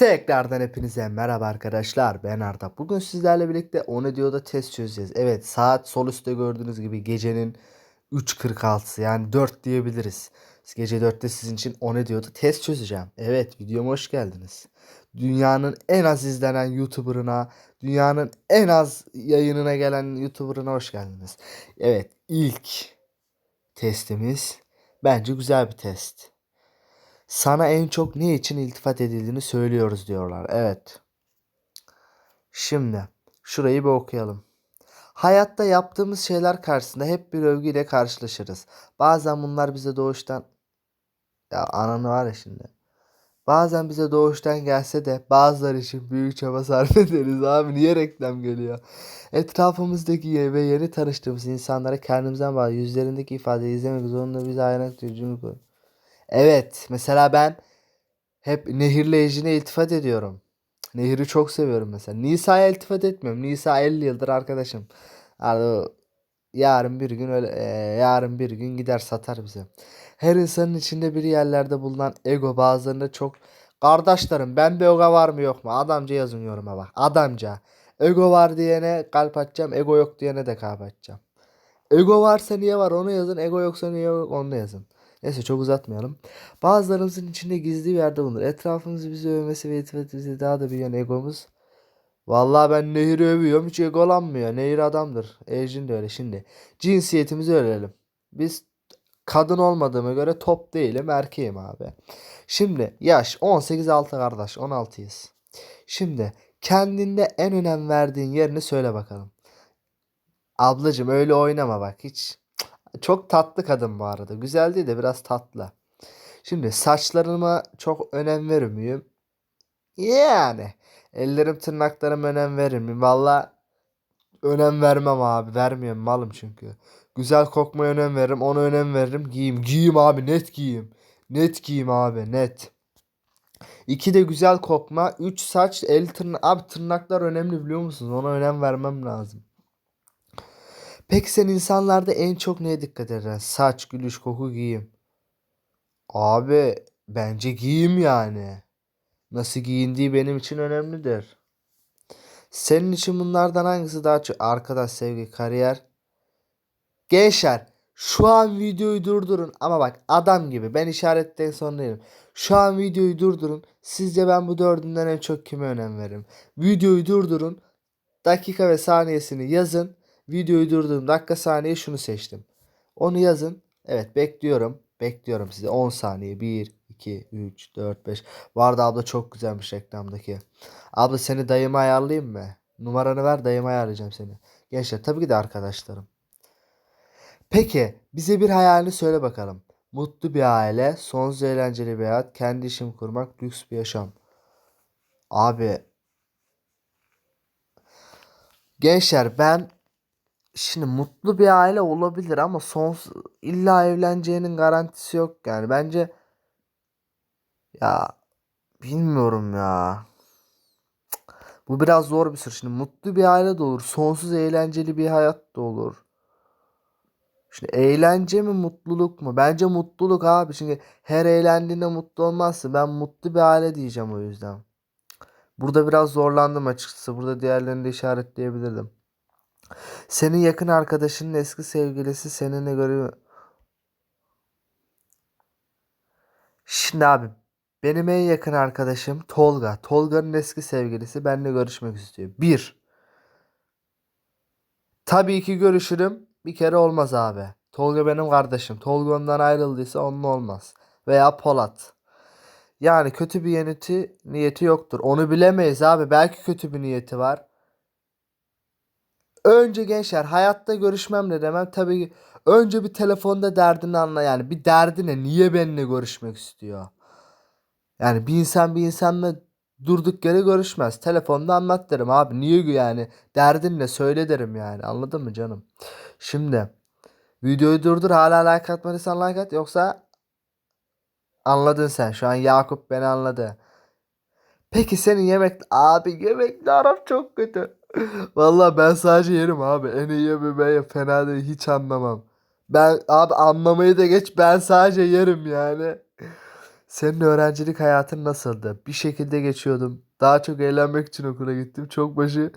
Tekrardan hepinize merhaba arkadaşlar. Ben Arda. Bugün sizlerle birlikte onu diyor da test çözeceğiz. Evet saat sol üstte gördüğünüz gibi gecenin 3.46'sı yani 4 diyebiliriz. Gece 4'te sizin için onu diyor da test çözeceğim. Evet videoma hoş geldiniz. Dünyanın en az izlenen YouTuber'ına, dünyanın en az yayınına gelen YouTuber'ına hoş geldiniz. Evet ilk testimiz bence güzel bir test. Sana en çok ne için iltifat edildiğini söylüyoruz diyorlar. Evet. Şimdi şurayı bir okuyalım. Hayatta yaptığımız şeyler karşısında hep bir övgüyle karşılaşırız. Bazen bunlar bize doğuştan ya ananı var ya şimdi. Bazen bize doğuştan gelse de bazıları için büyük çaba sarf ederiz abi. Niye reklam geliyor? Etrafımızdaki ve yeni tanıştığımız insanlara kendimizden bağlı yüzlerindeki ifadeyi izlemek zorunda bize hayran tutucu koy. Evet, mesela ben hep Nehir'le Ejin'e iltifat ediyorum. Nehir'i çok seviyorum mesela. Nisa'ya iltifat etmiyorum. Nisa 50 yıldır arkadaşım. Yani yarın bir gün öyle e, yarın bir gün gider satar bize. Her insanın içinde bir yerlerde bulunan ego bazılarında çok kardeşlerim ben bir ego var mı yok mu? Adamca yazın yoruma bak. Adamca. Ego var diyene kalp atacağım. Ego yok diyene de kalp atacağım. Ego varsa niye var onu yazın. Ego yoksa niye yok onu yazın. Neyse çok uzatmayalım. Bazılarımızın içinde gizli bir yerde bulunur. Etrafımızı bizi övmesi ve iltifat daha da büyüyen egomuz. Vallahi ben Nehir'i övüyorum hiç egolanmıyor. Nehir adamdır. Ejin de öyle şimdi. Cinsiyetimizi öğrenelim. Biz kadın olmadığıma göre top değilim erkeğim abi. Şimdi yaş 18 altı kardeş 16'yız. Şimdi kendinde en önem verdiğin yerini söyle bakalım. Ablacım öyle oynama bak hiç. Çok tatlı kadın bu arada. Güzel değil de biraz tatlı. Şimdi saçlarıma çok önem verir miyim? Yani. Ellerim tırnaklarıma önem verir miyim? Valla önem vermem abi. Vermiyorum malım çünkü. Güzel kokmaya önem veririm. Ona önem veririm. Giyeyim. Giyeyim abi. Net giyeyim. Net giyeyim abi. Net. İki de güzel kokma. Üç saç, el tırnak. Abi tırnaklar önemli biliyor musunuz? Ona önem vermem lazım. Peki sen insanlarda en çok neye dikkat edersin? Saç, gülüş, koku, giyim. Abi bence giyim yani. Nasıl giyindiği benim için önemlidir. Senin için bunlardan hangisi daha çok arkadaş, sevgi, kariyer? Gençler şu an videoyu durdurun ama bak adam gibi ben işaretten sonra değilim. Şu an videoyu durdurun. Sizce ben bu dördünden en çok kime önem veririm? Videoyu durdurun. Dakika ve saniyesini yazın. Videoyu durdurdum. Dakika saniye şunu seçtim. Onu yazın. Evet bekliyorum. Bekliyorum size. 10 saniye. 1, 2, 3, 4, 5. Vardı abla çok güzelmiş reklamdaki. Abla seni dayıma ayarlayayım mı? Numaranı ver dayıma ayarlayacağım seni. Gençler tabii ki de arkadaşlarım. Peki bize bir hayalini söyle bakalım. Mutlu bir aile, sonsuz eğlenceli bir hayat, kendi işimi kurmak, lüks bir yaşam. Abi gençler ben Şimdi mutlu bir aile olabilir ama sonsuz illa evleneceğinin garantisi yok yani. Bence ya bilmiyorum ya. Bu biraz zor bir soru. Şimdi mutlu bir aile de olur. Sonsuz eğlenceli bir hayat da olur. Şimdi eğlence mi mutluluk mu? Bence mutluluk abi. Şimdi her eğlendiğinde mutlu olmazsın. Ben mutlu bir aile diyeceğim o yüzden. Burada biraz zorlandım açıkçası. Burada diğerlerini de işaretleyebilirdim. Senin yakın arkadaşının eski sevgilisi seninle göre... Şimdi abi benim en yakın arkadaşım Tolga. Tolga'nın eski sevgilisi benimle görüşmek istiyor. Bir. Tabii ki görüşürüm. Bir kere olmaz abi. Tolga benim kardeşim. Tolga ondan ayrıldıysa onunla olmaz. Veya Polat. Yani kötü bir niyeti, niyeti yoktur. Onu bilemeyiz abi. Belki kötü bir niyeti var. Önce gençler hayatta görüşmem ne demem? Tabii önce bir telefonda derdini anla yani. Bir derdine niye benimle görüşmek istiyor. Yani bir insan bir insanla durduk yere görüşmez. Telefonda anlat derim abi. Niye yani? Derdin ne? Söyle derim yani. Anladın mı canım. Şimdi videoyu durdur. Hala like atmadıysan like at. Yoksa anladın sen. Şu an Yakup beni anladı. Peki senin yemek abi yemekle aram çok kötü. Vallahi ben sadece yerim abi. En iyi yemeği fena değil hiç anlamam. Ben abi anlamayı da geç ben sadece yerim yani. Senin öğrencilik hayatın nasıldı? Bir şekilde geçiyordum. Daha çok eğlenmek için okula gittim. Çok başı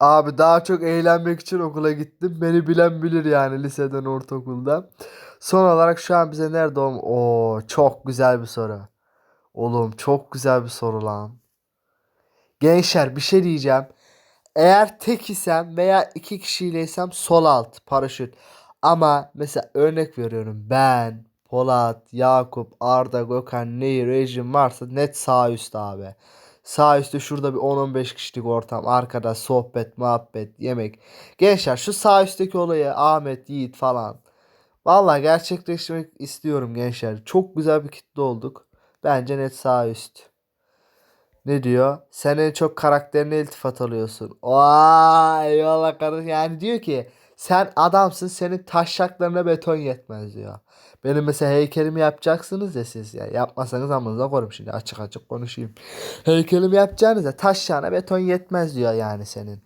Abi daha çok eğlenmek için okula gittim. Beni bilen bilir yani liseden ortaokulda. Son olarak şu an bize nerede o? Oo çok güzel bir soru. Oğlum çok güzel bir soru lan. Gençler bir şey diyeceğim. Eğer tek isem veya iki kişileysem sol alt paraşüt. Ama mesela örnek veriyorum ben, Polat, Yakup, Arda, Gökhan, Nehir, Rejim varsa net sağ üst abi. Sağ üstte şurada bir 10-15 kişilik ortam. Arkada sohbet, muhabbet, yemek. Gençler şu sağ üstteki olayı Ahmet, Yiğit falan. Vallahi gerçekleştirmek istiyorum gençler. Çok güzel bir kitle olduk. Bence net sağ üst. Ne diyor? Sen en çok karakterine iltifat alıyorsun. Vay eyvallah kardeşim. Yani diyor ki sen adamsın senin taşaklarına beton yetmez diyor. Benim mesela heykelimi yapacaksınız ya siz ya. Yapmasanız amınıza koyayım şimdi açık açık konuşayım. Heykelimi yapacaksınız ya taşlarına beton yetmez diyor yani senin.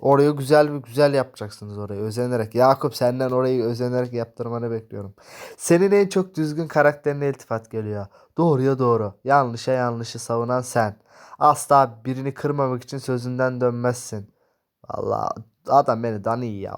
Orayı güzel bir güzel yapacaksınız orayı özenerek. Yakup senden orayı özenerek yaptırmanı bekliyorum. Senin en çok düzgün karakterine iltifat geliyor. Doğruya doğru. Yanlışa yanlışı savunan sen. Asla birini kırmamak için sözünden dönmezsin. Vallahi adam beni dani ya.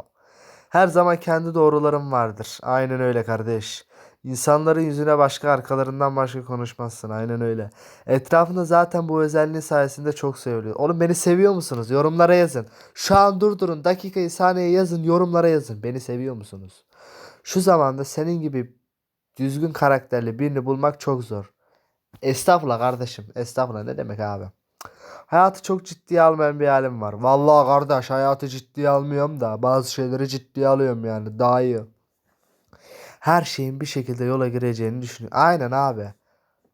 Her zaman kendi doğrularım vardır. Aynen öyle kardeş. İnsanların yüzüne başka arkalarından başka konuşmazsın. Aynen öyle. Etrafında zaten bu özelliğin sayesinde çok seviliyor. Oğlum beni seviyor musunuz? Yorumlara yazın. Şu an durdurun. Dakikayı saniye yazın. Yorumlara yazın. Beni seviyor musunuz? Şu zamanda senin gibi düzgün karakterli birini bulmak çok zor. Estağfurullah kardeşim. Estağfurullah ne demek abi? Hayatı çok ciddiye almayan bir halim var. Vallahi kardeş hayatı ciddiye almıyorum da bazı şeyleri ciddiye alıyorum yani daha iyi. Her şeyin bir şekilde yola gireceğini düşünüyorum. Aynen abi.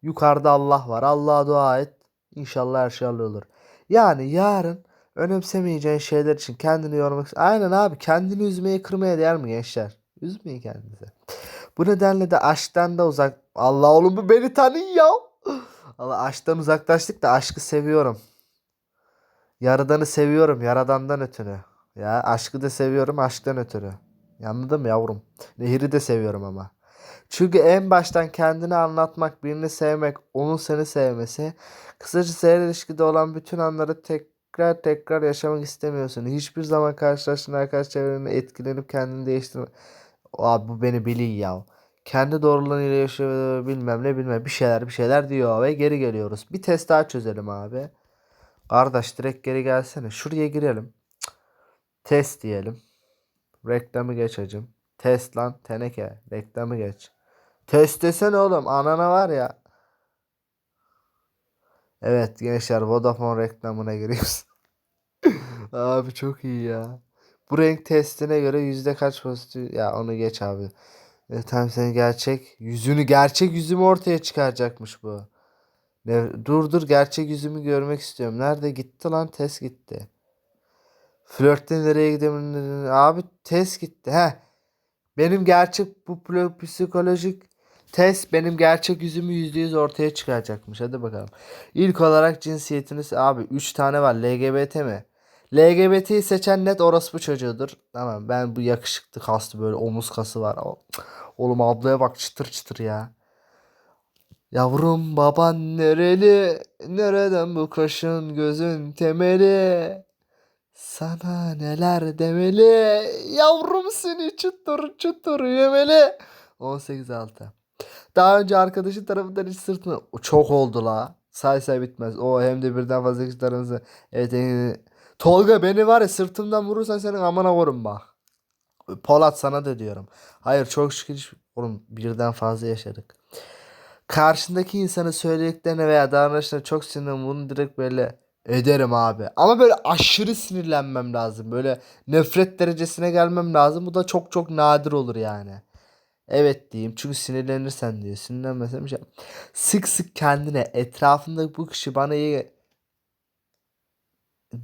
Yukarıda Allah var. Allah'a dua et. İnşallah her şey hallolur. Yani yarın önemsemeyeceğin şeyler için kendini yormak Aynen abi kendini üzmeye kırmaya değer mi gençler? Üzmeyin kendinizi. Bu nedenle de aşktan da uzak. Allah oğlum bu beni tanıyor ya. Allah aşktan uzaklaştık da aşkı seviyorum. Yaradanı seviyorum yaradandan ötürü. Ya aşkı da seviyorum aşktan ötürü. Anladın mı yavrum? Nehir'i de seviyorum ama. Çünkü en baştan kendini anlatmak, birini sevmek, onun seni sevmesi. Kısacası her ilişkide olan bütün anları tekrar tekrar yaşamak istemiyorsun. Hiçbir zaman karşılaştığın arkadaş çevreni etkilenip kendini değiştirme. Abi bu beni biliyor ya. Kendi doğrularıyla yaşıyor bilmem ne bilmem bir şeyler bir şeyler diyor ve geri geliyoruz. Bir test daha çözelim abi. Kardeş direkt geri gelsene. Şuraya girelim. Test diyelim. Reklamı geç hacım. Test lan teneke. Reklamı geç. Test desene oğlum. Anana var ya. Evet gençler Vodafone reklamına giriyoruz. abi çok iyi ya. Bu renk testine göre yüzde kaç pozitif? Ya onu geç abi. E, tam senin gerçek yüzünü gerçek yüzümü ortaya çıkaracakmış bu. Ne, dur dur gerçek yüzümü görmek istiyorum. Nerede gitti lan test gitti. Flörtte nereye gidelim? Abi test gitti. He. Benim gerçek bu psikolojik test benim gerçek yüzümü %100 ortaya çıkaracakmış. Hadi bakalım. İlk olarak cinsiyetiniz abi 3 tane var. LGBT mi? LGBT'yi seçen net orospu çocuğudur. Tamam ben bu yakışıklı kaslı böyle omuz kası var. Oğlum ablaya bak çıtır çıtır ya. Yavrum baban nereli? Nereden bu kaşın gözün temeli? Sana neler demeli? Yavrum seni çıtır çıtır yemeli. 18 altı. Daha önce arkadaşın tarafından hiç sırtını çok oldu la. Say say bitmez. O hem de birden fazla kişi tarafından. Evet. e, Tolga beni var ya sırtımdan vurursan senin amına vururum bak. Polat sana da diyorum. Hayır çok şükür hiç- oğlum birden fazla yaşadık. Karşındaki insanın söylediklerine veya davranışlarına çok sinirlendim. Bunu direkt böyle ederim abi. Ama böyle aşırı sinirlenmem lazım. Böyle nefret derecesine gelmem lazım. Bu da çok çok nadir olur yani. Evet diyeyim. Çünkü sinirlenirsen diyor. Sinirlenmesen bir şey. Sık sık kendine etrafında bu kişi bana iyi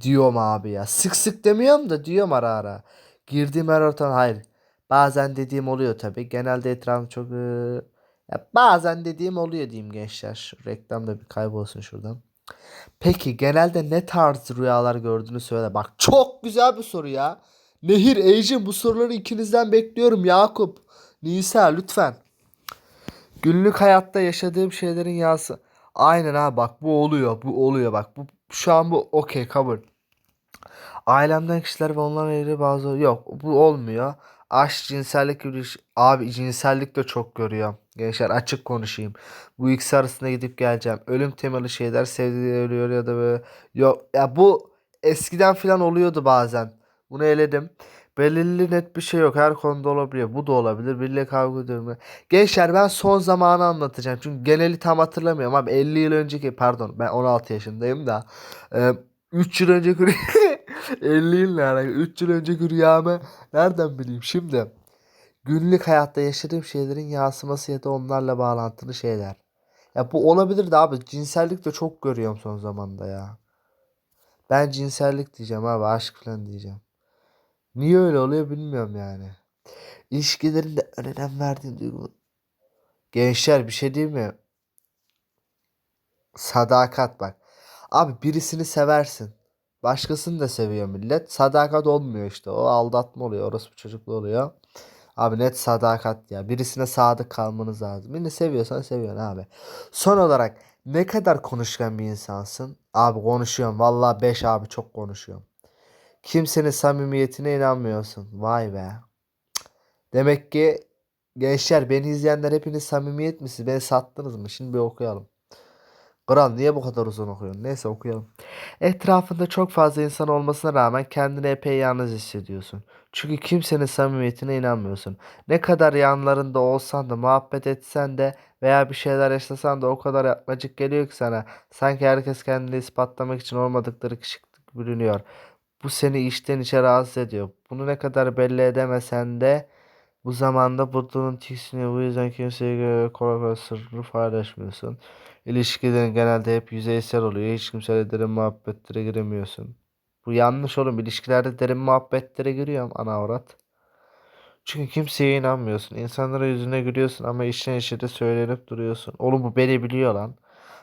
diyorum abi ya. Sık sık demiyorum da diyorum ara ara. Girdiğim her ortam hayır. Bazen dediğim oluyor tabii. Genelde etrafım çok ya bazen dediğim oluyor diyeyim gençler. Reklam da bir kaybolsun şuradan. Peki genelde ne tarz rüyalar gördüğünü söyle. Bak çok güzel bir soru ya. Nehir, Ejin bu soruları ikinizden bekliyorum. Yakup, Nisa lütfen. Günlük hayatta yaşadığım şeylerin yası. Aynen abi bak bu oluyor. Bu oluyor bak. Bu şu an bu okey kabul. Ailemden kişiler ve onlarla ilgili bazı yok bu olmuyor. Aşk, cinsellik gibi iş- abi cinsellik de çok görüyorum. Gençler açık konuşayım. Bu ikisi arasında gidip geleceğim. Ölüm temalı şeyler sevdiği ölüyor ya da böyle. Yok ya bu eskiden falan oluyordu bazen. Bunu eledim. Belirli net bir şey yok. Her konuda olabiliyor. Bu da olabilir. Biriyle kavga ediyorum. Gençler ben son zamanı anlatacağım. Çünkü geneli tam hatırlamıyorum abi. 50 yıl önceki pardon ben 16 yaşındayım da. Ee, 3 yıl önceki 50 yıl ne alaka? 3 yıl önceki rüyamı nereden bileyim şimdi? Günlük hayatta yaşadığım şeylerin yansıması ya da onlarla bağlantılı şeyler. Ya bu olabilir de abi cinsellik de çok görüyorum son zamanda ya. Ben cinsellik diyeceğim abi aşk falan diyeceğim. Niye öyle oluyor bilmiyorum yani. İlişkilerinde önem verdiğin duygu. Gençler bir şey değil mi? Sadakat bak. Abi birisini seversin. Başkasını da seviyor millet. Sadakat olmuyor işte. O aldatma oluyor. Orası bir çocuklu oluyor. Abi net sadakat ya. Birisine sadık kalmanız lazım. Birini seviyorsan seviyorsun abi. Son olarak ne kadar konuşkan bir insansın? Abi konuşuyorum. Vallahi 5 abi çok konuşuyorum. Kimsenin samimiyetine inanmıyorsun. Vay be. Demek ki gençler beni izleyenler hepiniz samimiyet misiniz? Beni sattınız mı? Şimdi bir okuyalım. Kral niye bu kadar uzun okuyorsun? Neyse okuyalım. Etrafında çok fazla insan olmasına rağmen kendini epey yalnız hissediyorsun. Çünkü kimsenin samimiyetine inanmıyorsun. Ne kadar yanlarında olsan da muhabbet etsen de veya bir şeyler yaşasan da o kadar yapmacık geliyor ki sana. Sanki herkes kendini ispatlamak için olmadıkları kişi bürünüyor. Bu seni içten içe rahatsız ediyor. Bunu ne kadar belli edemesen de bu zamanda burnunun tiksiniyor. Bu yüzden kimseye göre kolay kolay sırrını paylaşmıyorsun. İlişkilerin genelde hep yüzeysel oluyor. Hiç kimseyle derin muhabbetlere giremiyorsun. Bu yanlış oğlum. İlişkilerde derin muhabbetlere giriyorum ana avrat. Çünkü kimseye inanmıyorsun. İnsanlara yüzüne gülüyorsun ama içten içe de söylenip duruyorsun. Oğlum bu beni biliyor lan.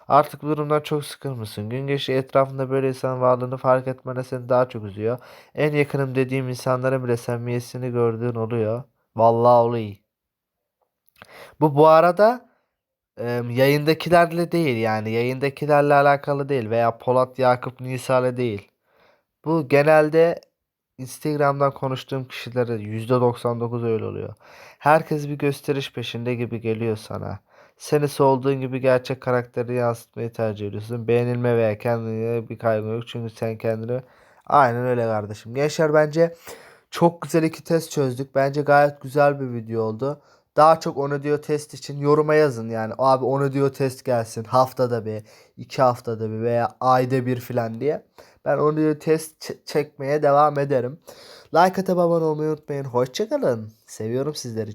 Artık bu durumdan çok sıkılmışsın. Gün geçti etrafında böyle insan varlığını fark etmene seni daha çok üzüyor. En yakınım dediğim insanların bile samimiyetini gördüğün oluyor. Vallahi. Bu bu arada e, yayındakilerle değil yani yayındakilerle alakalı değil veya Polat Yakup Nisa'yla değil. Bu genelde Instagram'dan konuştuğum kişilere %99 öyle oluyor. Herkes bir gösteriş peşinde gibi geliyor sana. Sen olduğun gibi gerçek karakteri yansıtmayı tercih ediyorsun. Beğenilme veya kendine bir kaygın yok. Çünkü sen kendini aynen öyle kardeşim. Gençler bence çok güzel iki test çözdük. Bence gayet güzel bir video oldu. Daha çok onu diyor test için yoruma yazın yani. Abi onu diyor test gelsin. Haftada bir, iki haftada bir veya ayda bir filan diye. Ben onu diyor test çekmeye devam ederim. Like atıp abone olmayı unutmayın. Hoşçakalın. Seviyorum sizleri.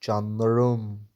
Canlarım.